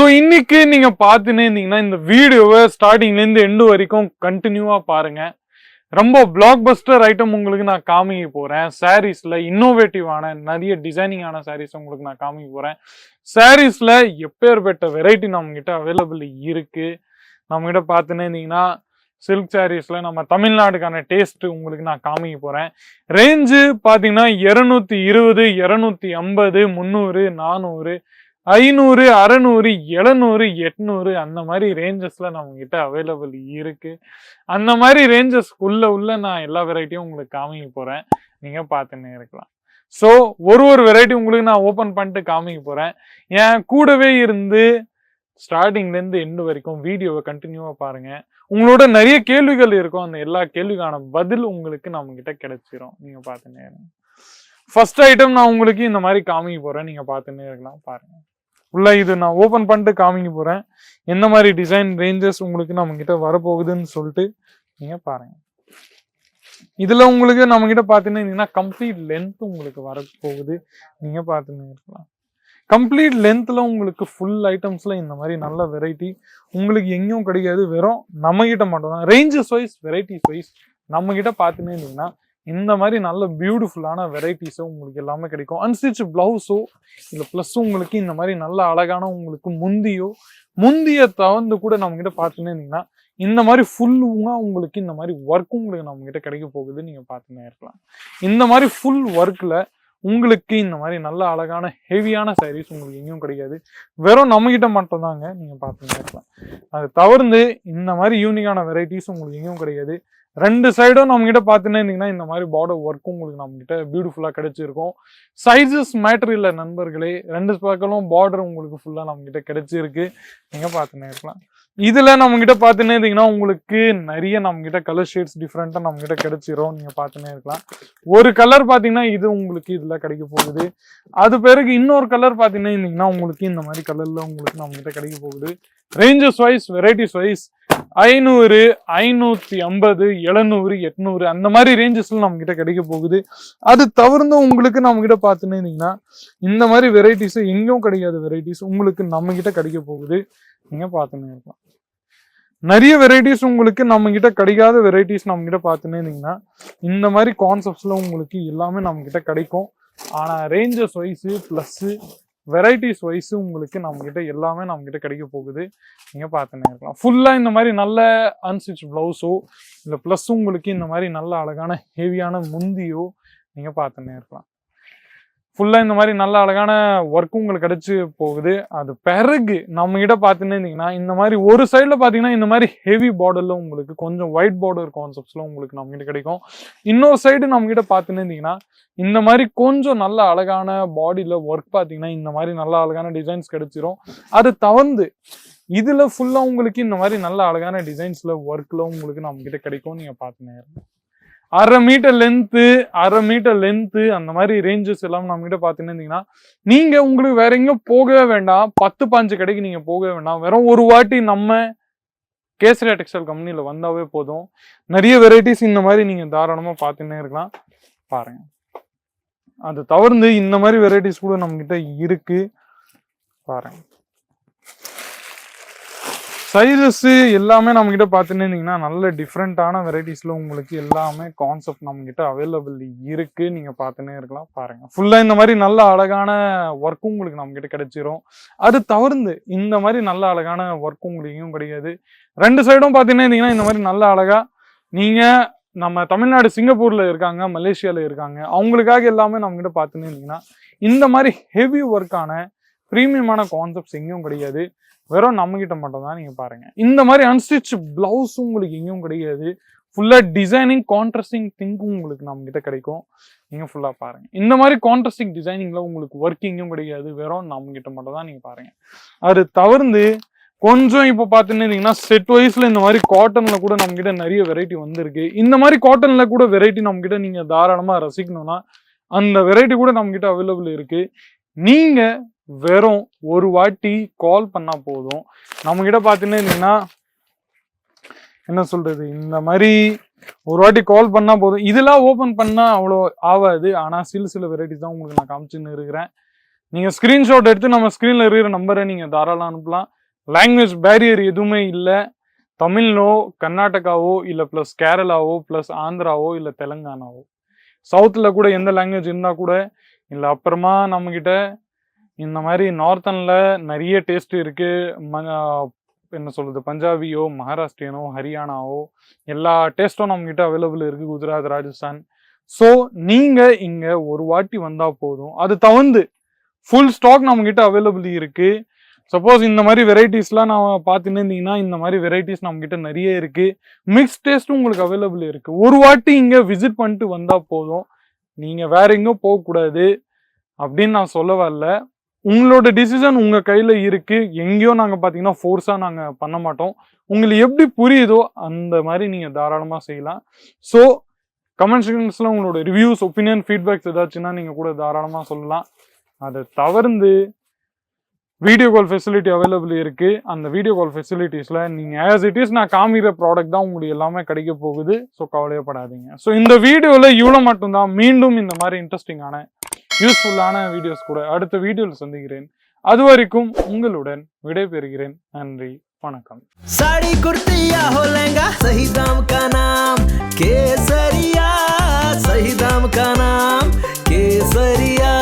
So இன்னைக்கு நீங்க பார்த்துன்னே இருந்தீங்கன்னா இந்த வீடியோவை ஸ்டார்டிங்ல இருந்து எண்டு வரைக்கும் கண்டினியூவா பாருங்க. ரொம்ப பிளாக் பஸ்டர் ஐட்டம் உங்களுக்கு நான் காமிக்க போறேன். சாரீஸ்ல இன்னோவேட்டிவான நிறைய டிசைனிங்கான சாரீஸ் உங்களுக்கு நான் காமிக்க போறேன். சாரீஸ்ல எப்பேற்பட்ட வெரைட்டி நம்ம கிட்ட அவைலபிள் இருக்கு? நம்ம கிட்ட பார்த்துன்னு இருந்தீங்கன்னா சில்க் சாரீஸ்ல நம்ம தமிழ்நாடுக்கான டேஸ்ட் உங்களுக்கு நான் காமிக்க போறேன். ரேஞ்சு பார்த்தீங்கன்னா இரநூத்தி இருபது இரநூத்தி ஐம்பது முந்நூறு நானூறு ஐநூறு அறநூறு எழுநூறு எட்நூறு அந்த மாதிரி ரேஞ்சஸ்ல நம்ம கிட்ட அவைலபிள் இருக்கு. அந்த மாதிரி ரேஞ்சஸ் உள்ள உள்ள நான் எல்லா வெரைட்டியும் உங்களுக்கு காமிக்க போறேன். நீங்க பார்த்துன்னே இருக்கலாம். ஸோ ஒரு ஒரு வெரைட்டி உங்களுக்கு நான் ஓப்பன் பண்ணிட்டு காமிக்க போறேன். என் கூடவே இருந்து ஸ்டார்டிங்ல இருந்து எண்டு வரைக்கும் வீடியோவை கண்டினியூவா பாருங்க. உங்களோட நிறைய கேள்விகள் இருக்கும். அந்த எல்லா கேள்விக்கான பதில் உங்களுக்கு நம்ம கிட்ட கிடைச்சிரும். நீங்க பார்த்துன்னே இருங்க. ஃபர்ஸ்ட் ஐட்டம் நான் உங்களுக்கு இந்த மாதிரி காமிக்க போறேன். நீங்க பார்த்துன்னே இருக்கலாம். பாருங்க. உள்ள இது நான் ஓபன் பண்ணிட்டு காமிக்க போறேன். எந்த மாதிரி டிசைன் ரேஞ்சஸ் உங்களுக்கு நம்ம கிட்ட வரப்போகுதுன்னு சொல்லிட்டு நீங்க பாருங்க. இதுல உங்களுக்கு நம்ம கிட்ட பாத்தீங்கன்னா கம்ப்ளீட் லென்த் உங்களுக்கு வரப்போகுது. நீங்க பார்த்துன்னு இருக்கலாம். கம்ப்ளீட் லென்த்ல உங்களுக்கு ஃபுல் ஐட்டம்ஸ்ல இந்த மாதிரி நல்ல வெரைட்டி உங்களுக்கு எங்கேயும் கிடைக்காது. வெறும் நம்ம கிட்ட மட்டும் தான் ரேஞ்சஸ் வைஸ் வெரைட்டிஸ் வைஸ் நம்ம கிட்ட பார்த்துன்னு இருந்தீங்கன்னா இந்த மாதிரி நல்ல பியூட்டிஃபுல்லான வெரைட்டிஸும் உங்களுக்கு எல்லாமே கிடைக்கும். அன்ஸ்டிச் பிளவுஸோ இல்லை ப்ளஸ் உங்களுக்கு இந்த மாதிரி நல்ல அழகான உங்களுக்கு முந்தியோ முந்திய தவந்து கூட நம்ம கிட்ட பார்த்துன்னு இருந்தீங்கன்னா இந்த மாதிரி ஃபுல்லுங்க உங்களுக்கு இந்த மாதிரி ஒர்க்கும் உங்களுக்கு நம்ம கிட்ட கிடைக்க போகுது நீங்க பார்த்துன்னே இருக்கலாம். இந்த மாதிரி ஃபுல் ஒர்க்ல உங்களுக்கு இந்த மாதிரி நல்ல அழகான ஹெவியான சாரீஸ் உங்களுக்கு எங்கேயும் கிடைக்காது. வெறும் நம்ம கிட்ட மட்டும் தாங்க நீங்க பார்த்துன்னே இருக்கலாம். அது தவிர்த்து இந்த மாதிரி யூனிக்கான வெரைட்டிஸ் உங்களுக்கு எங்கேயும் கிடையாது ரெண்டு சைடும் நம்ம கிட்ட பார்த்துன்னே இருந்தீங்கன்னா இந்த மாதிரி பார்டர் ஒர்க்கும் உங்களுக்கு நம்ம கிட்ட பியூட்டிஃபுல்லாக கிடைச்சிருக்கும். சைஸஸ் மேட்டர் இல்லை நண்பர்களே. ரெண்டு பக்கமும் பார்டர் உங்களுக்கு ஃபுல்லா நம்ம கிட்ட கிடைச்சிருக்கு. நீங்க பார்த்துன்னே இருக்கலாம் இதுல நம்ம கிட்ட பார்த்துன்னே இருந்தீங்கன்னா உங்களுக்கு நிறைய நம்ம கிட்ட கலர் ஷேட்ஸ் டிஃப்ரெண்டா நம்ம கிட்ட கிடைச்சிரும். நீங்க பார்த்துன்னே இருக்கலாம். ஒரு கலர் பாத்தீங்கன்னா இது உங்களுக்கு இதுல கிடைக்க போகுது. அது பிறகு இன்னொரு கலர் பாத்தீங்கன்னா இருந்தீங்கன்னா உங்களுக்கு இந்த மாதிரி கலர்ல உங்களுக்கு நம்ம கிட்ட கிடைக்க போகுது. ரேஞ்சஸ் வைஸ் வெரைட்டிஸ் வைஸ் ஐநூறு ஐநூத்தி ஐம்பது எழுநூறு எட்நூறு அந்த மாதிரி ரேஞ்சஸ்ல நம்ம கிட்ட கிடைக்க போகுது. அது தவிர்த்து உங்களுக்கு நம்ம கிட்ட பார்த்துன்னு இருந்தீங்கன்னா இந்த மாதிரி வெரைட்டிஸ் எங்கேயும் கிடைக்காத வெரைட்டிஸ் உங்களுக்கு நம்ம கிட்ட கிடைக்க போகுது. நீங்க பார்த்துன்னு இருக்கலாம். நிறைய வெரைட்டிஸ் உங்களுக்கு நம்ம கிட்ட கிடைக்காத வெரைட்டிஸ் நம்ம கிட்ட பார்த்துன்னு இருந்தீங்கன்னா இந்த மாதிரி கான்செப்ட்ஸ்ல உங்களுக்கு எல்லாமே நம்ம கிட்ட கிடைக்கும். ஆனா ranges wise plus varieties wise உங்களுக்கு நம்ம கிட்ட எல்லாமே நம்ம கிட்ட கிடைக்க போகுது. நீங்க பார்த்துன்னே இருக்கலாம். ஃபுல்லா இந்த மாதிரி நல்ல அன்ஸ்டிச் பிளவுஸோ இல்ல ப்ளஸ் உங்களுக்கு இந்த மாதிரி நல்ல அழகான ஹெவியான முந்தியோ நீங்க பார்த்துன்னே இருக்கலாம். ஃபுல்லாக இந்த மாதிரி நல்ல அழகான ஒர்க்கும் உங்களுக்கு கிடச்சி போகுது. அது பிறகு நம்ம கிட்ட பார்த்துன்னு இருந்தீங்கன்னா இந்த மாதிரி ஒரு சைடில் பார்த்தீங்கன்னா இந்த மாதிரி ஹெவி பார்டரில் உங்களுக்கு கொஞ்சம் ஒயிட் பார்டர் கான்செப்ட்ஸில் உங்களுக்கு நம்ம கிட்ட கிடைக்கும். இன்னொரு சைடு நம்ம கிட்ட பார்த்துன்னு இருந்தீங்கன்னா இந்த மாதிரி கொஞ்சம் நல்ல அழகான பாடியில் ஒர்க் பார்த்தீங்கன்னா இந்த மாதிரி நல்ல அழகான டிசைன்ஸ் கிடைச்சிரும். அது தவிர்த்து இதில் ஃபுல்லாக உங்களுக்கு இந்த மாதிரி நல்ல அழகான டிசைன்ஸில் ஒர்க்கில் உங்களுக்கு நம்ம கிட்ட கிடைக்கும் நீங்கள் பார்த்துன்னே அரை மீட்டர் லென்த்து அரை மீட்டர் லென்த்து அந்த மாதிரி ரேஞ்சஸ் எல்லாம் நம்ம கிட்ட பார்த்துன்னு இருந்தீங்கன்னா நீங்கள் உங்களுக்கு வேற எங்கேயும் போகவே வேண்டாம். பத்து பாஞ்சு கடைக்கு நீங்கள் போகவே வேண்டாம். வெறும் ஒரு வாட்டி நம்ம கேசரியா டெக்ஸ்டைல் கம்பெனியில் வந்தாவே போதும். நிறைய வெரைட்டிஸ் இந்த மாதிரி நீங்கள் தாராளமாக பார்த்துன்னே இருக்கலாம். பாருங்க. அது தவிர்த்து இந்த மாதிரி வெரைட்டிஸ் கூட நம்மக்கிட்ட இருக்குது பாருங்கள் சைஸஸ்ஸு எல்லாமே நம்ம கிட்ட பார்த்துன்னு இருந்தீங்கன்னா நல்ல டிஃப்ரெண்ட்டான வெரைட்டிஸில் உங்களுக்கு எல்லாமே கான்செப்ட் நம்மக்கிட்ட அவைலபிள் இருக்குது நீங்கள் பார்த்துன்னே இருக்கலாம் பாருங்கள் ஃபுல்லாக இந்த மாதிரி நல்ல அழகான ஒர்க்கும் உங்களுக்கு நம்மக்கிட்ட கிடைச்சிரும். அது தவிர்த்து இந்த மாதிரி நல்ல அழகான ஒர்க்கும் உங்களுக்கும் கிடையாது. ரெண்டு சைடும் பார்த்தீங்கன்னா இருந்தீங்கன்னா இந்த மாதிரி நல்ல அழகாக நீங்கள் நம்ம தமிழ்நாடு சிங்கப்பூரில் இருக்காங்க மலேசியாவில் இருக்காங்க அவங்களுக்காக எல்லாமே நம்ம பார்த்துன்னு இருந்தீங்கன்னா இந்த மாதிரி ஹெவி ஒர்க்கான ப்ரீமியமான கான்செப்ட்ஸ் எங்கேயும் கிடையாது. வெறும் நம்மகிட்ட மட்டும் தான் நீங்கள் பாருங்கள் இந்த மாதிரி அன்ஸ்டிச் பிளவுஸ் உங்களுக்கு எங்கேயும் கிடையாது. ஃபுல்லாக டிசைனிங் கான்ட்ரஸ்டிங் திங்கும் உங்களுக்கு நம்மகிட்ட கிடைக்கும். நீங்கள் ஃபுல்லாக பாருங்கள் இந்த மாதிரி கான்ட்ரஸ்டிங் டிசைனிங்கில் உங்களுக்கு ஒர்க்கிங்கும் கிடையாது. வெறும் நம்மகிட்ட மட்டும் தான் நீங்கள் பாருங்கள் அது தவிர்த்து கொஞ்சம் இப்போ பார்த்துன்னு செட் வைஸில் இந்த மாதிரி காட்டனில் கூட நம்மகிட்ட நிறைய வெரைட்டி வந்திருக்கு. இந்த மாதிரி காட்டனில் கூட வெரைட்டி நம்மகிட்ட நீங்கள் தாராளமாக ரசிக்கணும்னா அந்த வெரைட்டி கூட நம்மகிட்ட அவைலபிள் இருக்குது நீங்கள் வெறும் ஒரு வாட்டி கால் பண்ணா போதும். நம்ம கிட்ட பார்த்துன்னு என்ன சொல்றது? இந்த மாதிரி ஒரு வாட்டி கால் பண்ணா போதும். இதெல்லாம் ஓபன் பண்ணா அவ்வளோ ஆகாது ஆனா சில சில வெரைட்டிஸ் தான் உங்களுக்கு நான் காமிச்சுன்னு இருக்கிறேன். நீங்கள் ஸ்க்ரீன்ஷாட் எடுத்து நம்ம ஸ்க்ரீனில் இருக்கிற நம்பரை நீங்கள் தாராளம் அனுப்பலாம். லாங்குவேஜ் பேரியர் எதுவுமே இல்லை. தமிழ்னோ கர்நாடகாவோ இல்லை ப்ளஸ் கேரளாவோ ப்ளஸ் ஆந்திராவோ இல்லை தெலுங்கானாவோ. சவுத்தில் கூட எந்த லாங்குவேஜ் இருந்தால் கூட இல்லை அப்புறமா நம்மக்கிட்ட இந்த மாதிரி நார்த்தனில் நிறைய டேஸ்ட் இருக்குது என்ன சொல்கிறது பஞ்சாபியோ மகாராஷ்டிரியனோ ஹரியானாவோ எல்லா டேஸ்ட்டும் நம்மக்கிட்ட அவைலபிள் இருக்குது குஜராத் ராஜஸ்தான். ஸோ நீங்கள் இங்கே ஒரு வாட்டி வந்தால் போதும். அது தகுந்து ஃபுல் ஸ்டாக் நம்மக்கிட்ட அவைலபிள் இருக்குது சப்போஸ் இந்த மாதிரி வெரைட்டிஸ்லாம் நான் பார்த்துன்னு இருந்தீங்கன்னா இந்த மாதிரி வெரைட்டிஸ் நம்மக்கிட்ட நிறைய இருக்குது மிக்ஸ் டேஸ்ட்டும் உங்களுக்கு அவைலபிள் இருக்குது ஒரு வாட்டி இங்கே விசிட் பண்ணிட்டு வந்தால் போதும். நீங்கள் வேற எங்கேயும் போகக்கூடாது அப்படின்னு நான் சொல்ல வரல உங்களோட டிசிஷன் உங்கள் கையில் இருக்குது எங்கேயோ நாங்கள் பார்த்தீங்கன்னா ஃபோர்ஸாக நாங்கள் பண்ண மாட்டோம். உங்களுக்கு எப்படி புரியுதோ அந்த மாதிரி நீங்கள் தாராளமாக செய்யலாம். ஸோ கமெண்ட் செக்ஷன்ஸில் உங்களோட ரிவ்யூஸ் ஒப்பீனியன் ஃபீட்பேக்ஸ் ஏதாச்சுன்னா நீங்கள் கூட தாராளமாக சொல்லலாம். அதை தவிர்த்து வீடியோ கால் ஃபெசிலிட்டி அவைலபிள் இருக்குது அந்த வீடியோ கால் ஃபெசிலிட்டிஸில் நீங்கள் ஆஸ் இட் இஸ் நான் காமிக்கிற ப்ராடக்ட் தான் உங்களுக்கு எல்லாமே கிடைக்க போகுது. ஸோ கவலையப்படாதீங்க. ஸோ இந்த வீடியோவில் இவ்வளோ மட்டும்தான். மீண்டும் இந்த மாதிரி இன்ட்ரெஸ்டிங்கான யூஸ்ஃபுல்லான வீடியோஸ் கூட அடுத்த வீடியோவில் சந்திக்கிறேன். அது வரைக்கும் உங்களுடன் விடைபெறுகிறேன். நன்றி வணக்கம். சாடி குர்த்தியா ஹோ லெங்கா சஹி தாம் கா நாம் கேசரியா சஹி தாம் கா நாம் கேசரியா